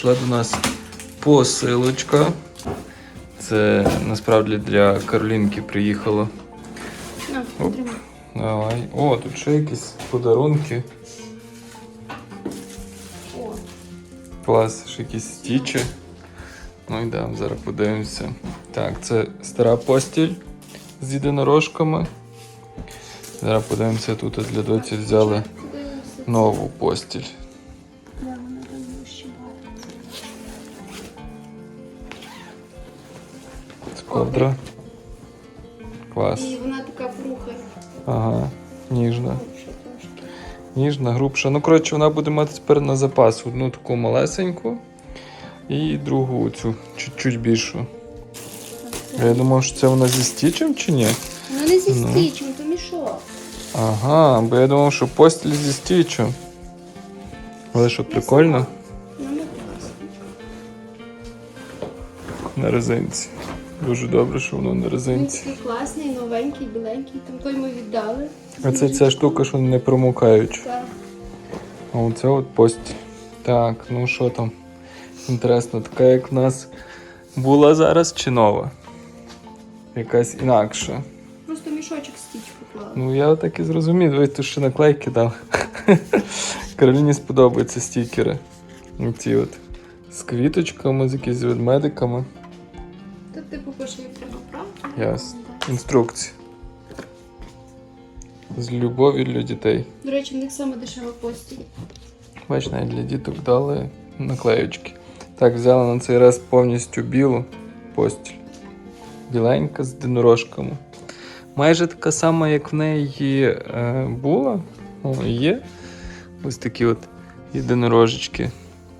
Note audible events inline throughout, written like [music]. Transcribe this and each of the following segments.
прийшла до нас посилочка. Це насправді для Каролінки приїхало. На, Оп. Давай. О, тут ще якісь подарунки. О, Клас, ще якісь стічі. Ну і да, зараз подивимося. Так, це стара постіль з єдинорожками. Зараз подивимося, тут для доці взяли нову постіль. Ковдра. Клас. І вона така пруха. Ага, ніжна. Ніжна, грубша. Ну, коротше, вона буде мати тепер на запас одну таку малесеньку і другу цю чуть-чуть більшу. Я думав, що це вона зі стічем чи ні? Вона не зі Ну. стічем, то мішок. Ага, бо я думав, що постіль зі стічем. Але що, прикольно? Класна. На резинці. Дуже добре, що воно на Він резинці. такий класний, новенький, біленький. Там той ми віддали. А це ця штука, що не промокаюча. Так. А оце от постіль. Так, ну що там? Інтересно, така як в нас була зараз чи нова? Якась інакша. Просто мішочок стіч поклала. Ну я так і зрозумів, ви тут ще наклейки дав. [laughs] Кароліні сподобаються стікери. Ці от. З квіточками, з якimiсь ведмедиками. Типу пише, як треба правда. Ясно. Інструкції. З любов'ю для дітей. До речі, в них саме дешева постіль. Бач, навіть для діток дали наклеючки. Так, взяла на цей раз повністю білу постіль. Біленька з динорожками. Майже така сама, як в неї е, була. О, є. Ось такі от єдинорожечки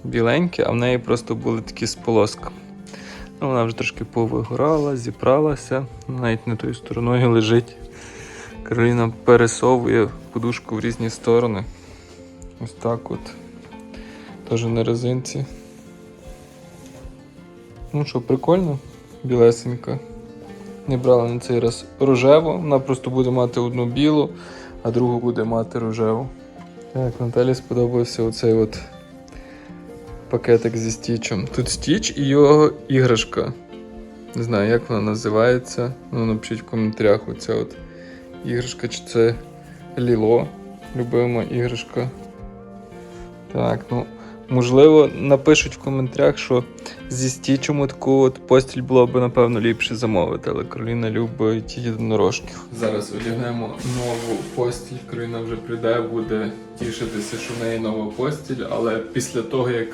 біленькі, а в неї просто були такі з полосками. Ну, вона вже трошки повигорала, зібралася, навіть не тою стороною лежить. Кароліна пересовує подушку в різні сторони. Ось так от. Теж на резинці. Ну що, прикольно? Білесенька. Не брала на цей раз рожеву. Вона просто буде мати одну білу, а другу буде мати рожеву. Так, Наталі сподобався оцей от пакетик зі стічем. Тут стіч і його іграшка. Не знаю, як вона називається. Ну, напишіть в коментарях оця от іграшка, чи це Ліло, любима іграшка. Так, ну можливо, напишуть в коментарях, що зі стічем таку от постіль було б, напевно, ліпше замовити, але Кароліна любить єдинорожків. Зараз одягнемо нову постіль. Кароліна вже прийде, буде тішитися, що в неї нова постіль, але після того, як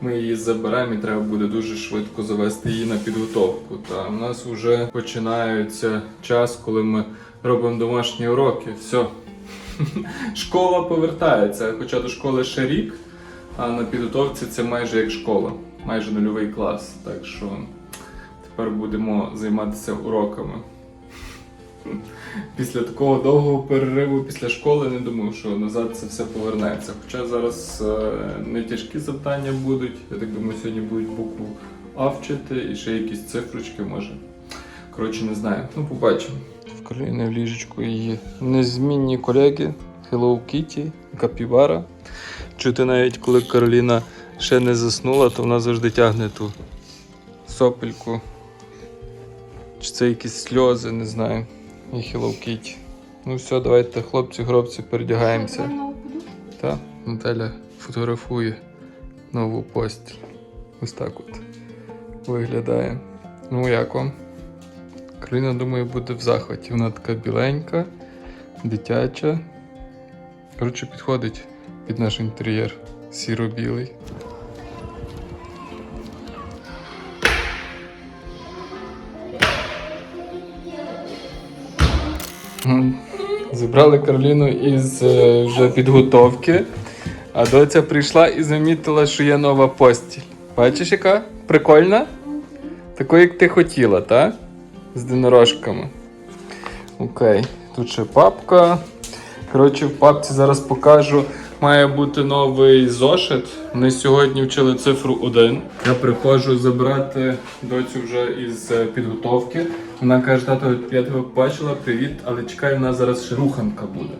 ми її заберемо, і треба буде дуже швидко завести її на підготовку. Та у нас вже починається час, коли ми робимо домашні уроки. Все. [laughs] Школа повертається, хоча до школи ще рік, а на підготовці це майже як школа, майже нульовий клас. Так що тепер будемо займатися уроками. [laughs] Після такого довгого перериву після школи не думав, що назад це все повернеться. Хоча зараз е, не тяжкі завдання будуть. Я так думаю, сьогодні будуть букву А вчити і ще якісь цифрочки може. Коротше, не знаю. Ну, побачимо. В Кароліни в ліжечку її незмінні колеги Hello Kitty, Капібара. Чути навіть коли Кароліна ще не заснула, то вона завжди тягне ту сопельку. Чи це якісь сльози, не знаю. І Hello Kitty. Ну все, давайте, хлопці, гробці, передягаємося. Та Наталя фотографує нову постіль. Ось так от виглядає. Ну як вам? Кароліна, думаю, буде в захваті. Вона така біленька, дитяча. Коротше, підходить під наш інтер'єр. Сіро-білий. Забрали Кароліну із е, вже підготовки, а доця прийшла і замітила, що є нова постіль. Бачиш, яка? Прикольна? Таку, як ти хотіла, так? З динорожками. Окей, тут ще папка. Коротше, в папці зараз покажу. Має бути новий зошит. Ми сьогодні вчили цифру 1. Я приходжу забирати доцю вже із е, підготовки. Вона каже, тато, я тебе побачила, привіт, але чекай, в нас зараз ще руханка буде.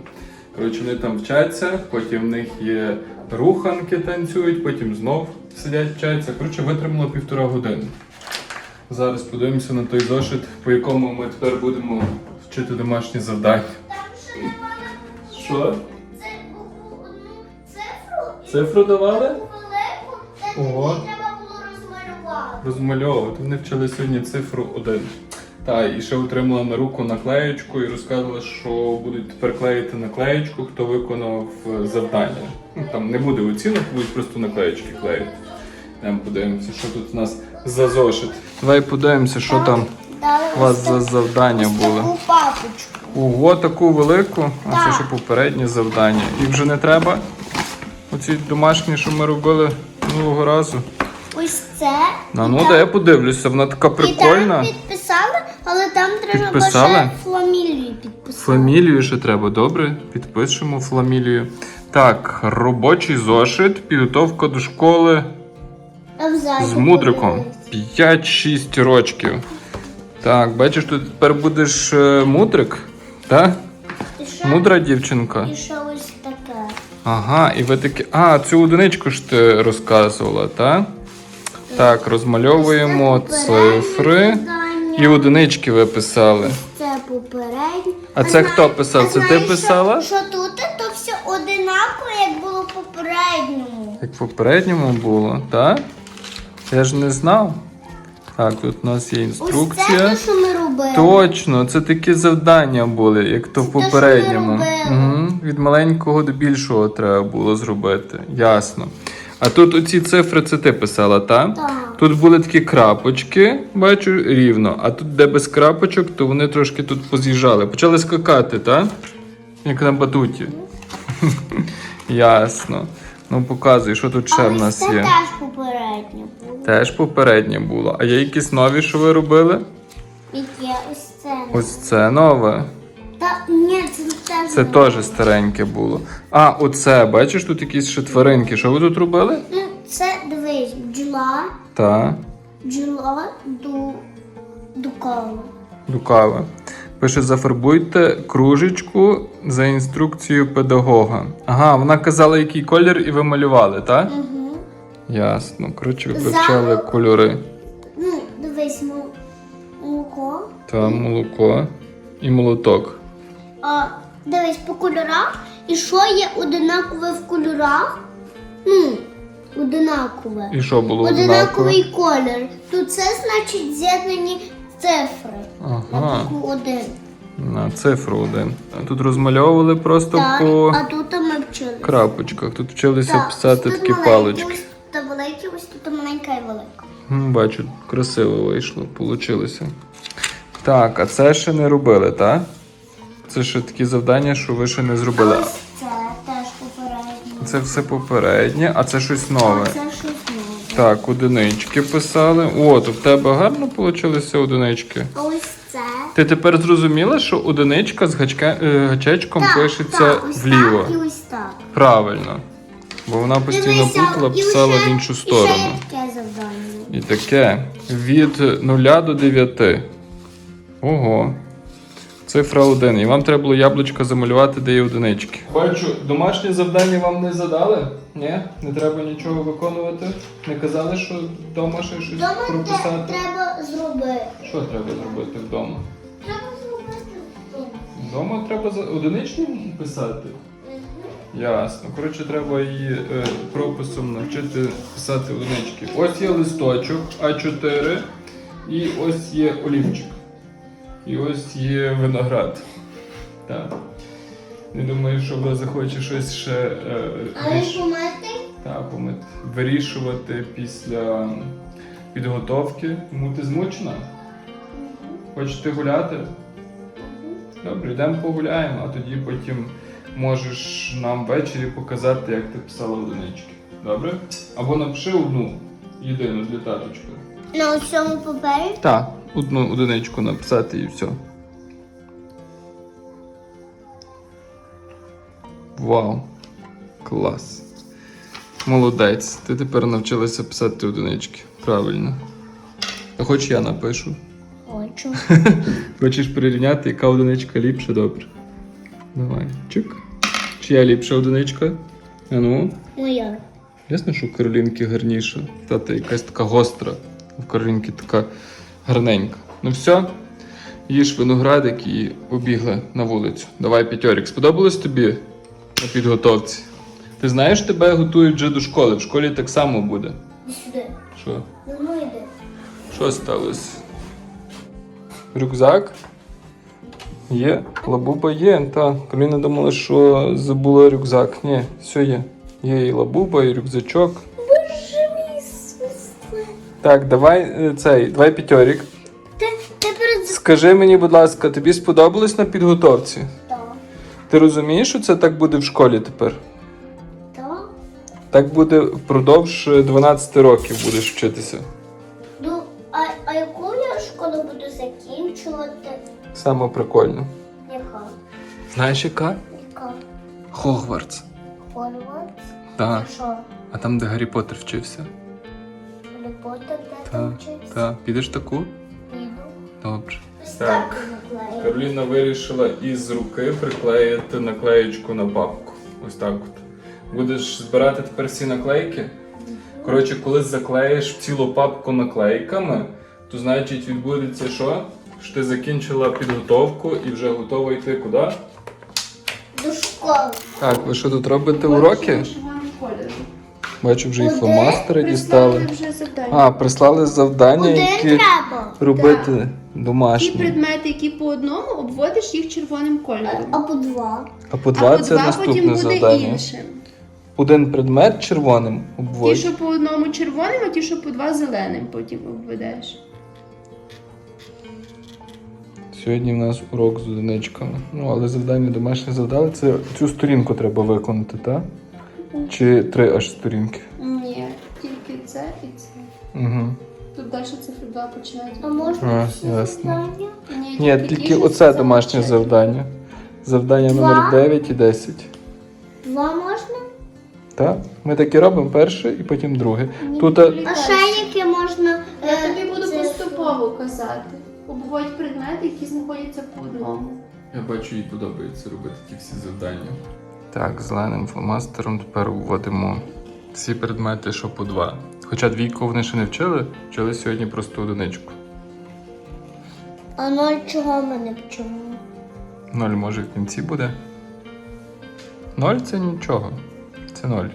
Коротше, вони там вчаться, потім в них є руханки танцюють, потім знов сидять, вчаться. Коротше, витримало півтора години. Зараз подивимося на той зошит, по якому ми тепер будемо вчити домашні завдання. Що? Цифру давали? велику, Ого. треба було розмалювати. Розмальовувати. Вони вчили сьогодні цифру 1. Так, і ще отримала на руку наклеєчку і розказувала, що будуть тепер клеїти наклеєчку, хто виконав е, завдання. Ну, там не буде оцінок, будуть просто наклеєчки клеїти. Йдемо подивимося, що тут у нас за зошит. Давай подивимося, що там Дали у вас за завдання ось було. таку папочку. Ого, таку велику, а це ще попереднє завдання. І вже не треба. Оці домашні, що ми робили минулого разу. Ось це. А ну да я подивлюся, вона така І прикольна. там підписали, але там треба Підписали? ще фамілію підписати. Фамілію ще треба, добре? Підпишемо фамілію. Так, робочий зошит, підготовка до школи з мудриком. 5-6 рочків. Так, бачиш, тут тепер будеш е, мудрик? Так? Мудра дівчинка. і ще. Ага, і ви такі. А, цю одиничку ж ти розказувала, так? Так, розмальовуємо цифри. І одинички ви писали. Це попереднє. А це хто писав? Це ти писала? Що, тут то все одинаково, як було в попередньому. Як в попередньому було, так? Я ж не знав. Так, тут у нас є Ось інструкція. це те, що ми робили. Точно, це такі завдання були, як то в Це те, що ми попередньому. робили. Угу. Від маленького до більшого треба було зробити. Ясно. А тут оці цифри це ти писала, так? Так. Тут були такі крапочки, бачу, рівно. А тут, де без крапочок, то вони трошки тут поз'їжджали. Почали скакати, так? Як на батуті. [laughs] Ясно. Ну показуй, що тут ще а в ось нас це є. теж попереднє було. Теж попереднє було. А є якісь нові, що ви робили? Яке ось це. Ось це нове. Та ні, це теж. Це не теж стареньке було. А, оце, бачиш, тут якісь ще тваринки. Що ви тут робили? Ну, Це дивись, бджола, Та, бджола до, до кола. лукаве. Пише, зафарбуйте кружечку за інструкцією педагога. Ага, вона казала, який колір, і ви малювали, так? Угу. Ясно. Коротше, ви Замок. кольори. Ну, дивись, молоко. Та молоко і молоток. А, дивись по кольорах. І що є одинакове в кольорах? Ну, одинакове. І що було однаково? Одинаковий колір. То це значить з'єднані цифри. На Ага, букву один. на цифру один. А тут розмальовували просто Так, по а тут ми вчили. крапочках. Тут вчилися Так, писати тут такі палички. Тут великі, ось тут маленька і велика. М, Бачу, красиво вийшло, получилося. Так, а це ще не робили, так? Це ще такі завдання, що ви ще не зробили. Ось це теж попередньо. Це все попереднє, а це щось нове. А це щось нове. Так, одинички писали. О, то в тебе гарно получилися одинички. А ось це. Ти тепер зрозуміла, що одиничка з гачка, е, гачечком пишеться так, ось вліво. Так, і ось так. Правильно. Бо вона постійно і писала в іншу сторону. І таке від 0 до 9. Ого. Цифра 1. І вам треба було яблучко замалювати, де є одинички. Бачу, домашнє завдання вам не задали? Ні? Не треба нічого виконувати? Не казали, що вдома ще щось Вдома те- прописати? треба зробити. Що треба зробити вдома? Треба зробити вдома. Вдома треба за одиничні писати? Ясно. Коротше, треба її е, прописом навчити писати одинички. Ось є листочок А4, і ось є олівчик. І ось є виноград. Так. Не думаю, що вона захоче щось ще е, Але помити? та, помит- вирішувати після підготовки. Тому ти змучена? Хочете гуляти? Добре, йдемо погуляємо, а тоді потім можеш нам ввечері показати, як ти писала одинички. Добре? Або напиши одну єдину для таточка. На цьому папері? Так, одну одиничку написати і все. Вау! Клас! Молодець! Ти тепер навчилася писати одинички. Правильно. А хоч я напишу. Хочу. [laughs] Хочеш перерівняти, яка одиничка ліпше, добре. Давай. Чик. Чия ліпша одиничка? А ну. Моя. Ясно, що у Каролінки гарніша. Тата якась така гостра, в Каролінки така гарненька. Ну все, їж виноградик і побігли на вулицю. Давай п'ятьорік. Сподобалось тобі на підготовці? Ти знаєш, тебе готують вже до школи. В школі так само буде. Сюди. Що? Ну йди. Що сталося? Рюкзак? Є, лабуба є. Та, Кароліна думала, що забула рюкзак. Ні, все є. Є і лабуба, і рюкзачок. Боже мій свисли. Так, давай е, цей, давай п'ятьорік. Скажи мені, будь ласка, тобі сподобалось на підготовці? Так. Ти розумієш, що це так буде в школі тепер? Так. Так буде впродовж е, 12 років будеш вчитися. Ну, а, а яку я школу буду закінчувати? Саме прикольно. Яка? Знаєш яка? Яка? Хогвартс. Хорват? Так. А що? А там, де Гаррі Поттер вчився. Гаррі Поттер де там вчився? так. Підеш таку? Піду. Добре. Ось Так. так. Кароліна вирішила із руки приклеїти наклеєчку на папку. Ось так от. Будеш збирати тепер всі наклейки. Коротше, коли заклеїш цілу папку наклейками, то значить відбудеться що? Що ти закінчила підготовку і вже готова йти куди? До школи. Так, ви що тут робите уроки? Бачу, вже і Куди? фломастери дістали. вже завдання. А, прислали завдання, Один які треба. робити Ті домашні. предмети, які по одному, обводиш їх червоним кольором. а по два. А по а два по це два потім наступне буде завдання. іншим. Один предмет червоним Ті, обводь. що по одному червоним, а ті, що по два зеленим потім обведеш. Сьогодні в нас урок з одиничками. Ну, але завдання домашнє завдали. Це цю сторінку треба виконати, так? Чи три аж сторінки? Ні, тільки це і це. Угу. Тут далі цифри 2 починають. А можна А, всі ясно. завдання? Ні, ті, тільки що оце домашнє що- завдання. Завдання Два? номер 9 і 10. Два можна? Так? Ми так і робимо перше і потім друге. Ні, Тут е, А ще яке можна. Я е, тобі буду це- поступово казати. Обводь предмети, які знаходяться по одному. Я бачу, їй подобається робити ті всі завдання. Так, зеленим фломастером тепер вводимо всі предмети, що по два. Хоча двійку вони ще не вчили, вчили сьогодні просто одиничку. А ноль чого ми не вчимо? Ноль може в кінці буде. Ноль це нічого. Це ноль.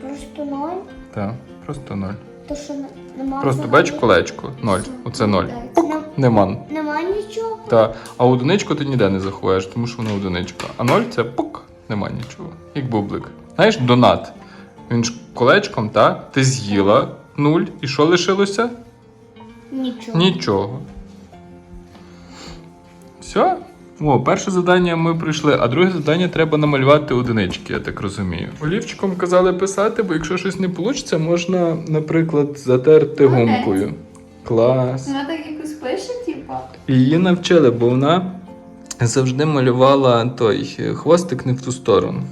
Просто ноль? Так, просто ноль. То що нема. Просто взагалі? бач колечко. Ноль. Оце ноль. Нем- Нема. Нема нічого. Та. А одиничку ти ніде не заховаєш, тому що вона одиничка. А ноль це пук, нема нічого. Як бублик. Знаєш, донат. Він ж колечком, та? Ти з'їла нуль. І що лишилося? Нічого. Нічого. Все. О, перше завдання ми пройшли, а друге завдання треба намалювати одинички, я так розумію. Олівчиком казали писати, бо якщо щось не вийде, можна, наприклад, затерти Молодець. гумкою. Клас. Вона так якось пише, типа. Її навчили, бо вона завжди малювала той хвостик не в ту сторону.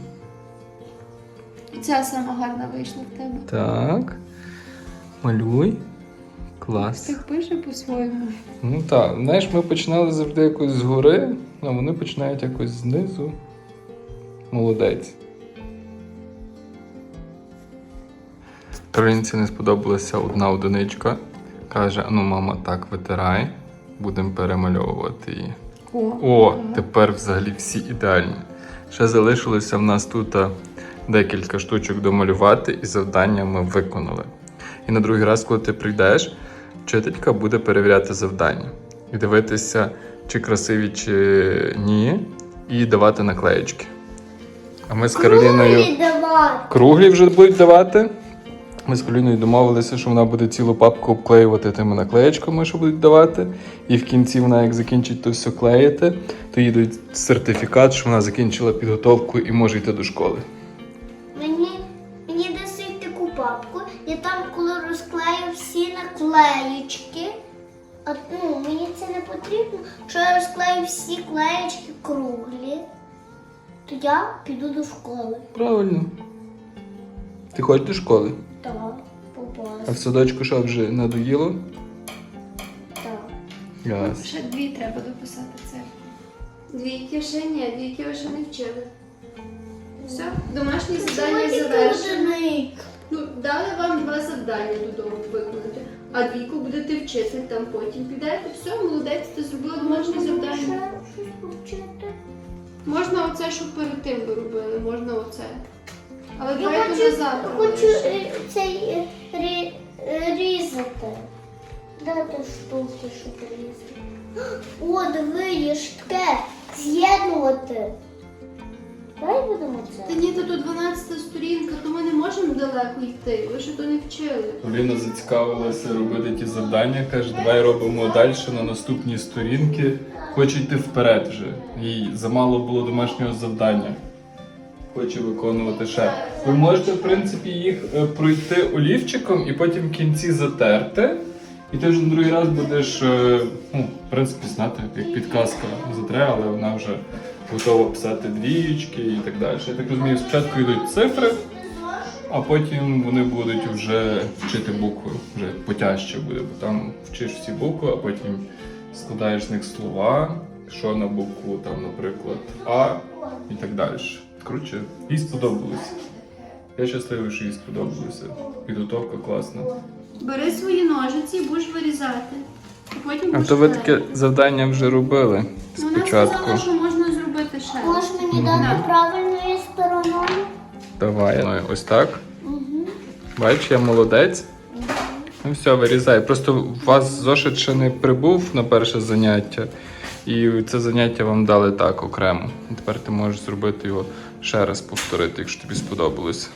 І ця сама гарна вийшла в тебе. Так. Малюй. Клас. Так пише по-своєму. Ну так, знаєш, ми починали завжди якось згори, а вони починають якось знизу. Молодець. Каролінці не сподобалася одна одиничка. Каже: ну, мама, так витирай, будемо перемальовувати її. О, О, тепер взагалі всі ідеальні. Ще залишилося в нас тут декілька штучок домалювати, і завдання ми виконали. І на другий раз, коли ти прийдеш, вчителька буде перевіряти завдання і дивитися, чи красиві, чи ні, і давати наклеєчки. А ми з Кароліною Круглі вже будуть давати. Ми з Кароліною домовилися, що вона буде цілу папку обклеювати тими наклеєчками, що будуть давати. І в кінці вона, як закінчить то все клеїти, то їй дають сертифікат, що вона закінчила підготовку і може йти до школи. Наклеєчки, а ну, мені це не потрібно, що я розклею всі клеєчки круглі, то я піду до школи. Правильно. Ти ходиш до школи? Так, А в садочку що вже надоїло? Так. Ясно. Ще дві треба дописати це. Двійки ще ні, двійки ви ще не вчили. Все, домашні завдання завершені. Ну, дали вам два завдання додому виконати, а двійку будете вчити, там потім підете. Все, молодець, ти зробила домашнє завдання. Можна оце, що перед тим ви робили, можна оце. Але Я давайте хочу, завтра. хочу е, цей е, рі- е, різати. Дати штуки, щоб різати. О, диви, є ж таке. З'єднувати. Та ні, то тут 12 сторінка, то ми не можемо далеко йти. Ви ще то не вчили. Поліна зацікавилася робити ті завдання, каже, давай робимо далі на наступні сторінки. Хоче йти вперед вже. Їй замало було домашнього завдання. Хоче виконувати ще. Ви можете, в принципі, їх е, пройти олівчиком і потім в кінці затерти. І ти вже на другий раз будеш, е, ну, в принципі, знати, як підказка затре, але вона вже готова писати двієчки і так далі. Я так розумію, спочатку йдуть цифри, а потім вони будуть вже вчити букви, вже потяжче буде, бо там вчиш всі букви, а потім складаєш з них слова, що на букву, там, наприклад, А і так далі. Коротше, їй сподобалося. Я щасливий, що їй сподобалося. Підготовка класна. Бери свої ножиці і будеш вирізати. І потім А будеш то ви таке завдання вже робили Вона спочатку. сказала, що зробити. Можеш мені дати правильною стороною? Давай. Ну, ось так. Угу. Бачиш, я молодець. Ну все, вирізай. Просто у вас зошит ще не прибув на перше заняття, і це заняття вам дали так окремо. І тепер ти можеш зробити його ще раз повторити, якщо тобі сподобалося.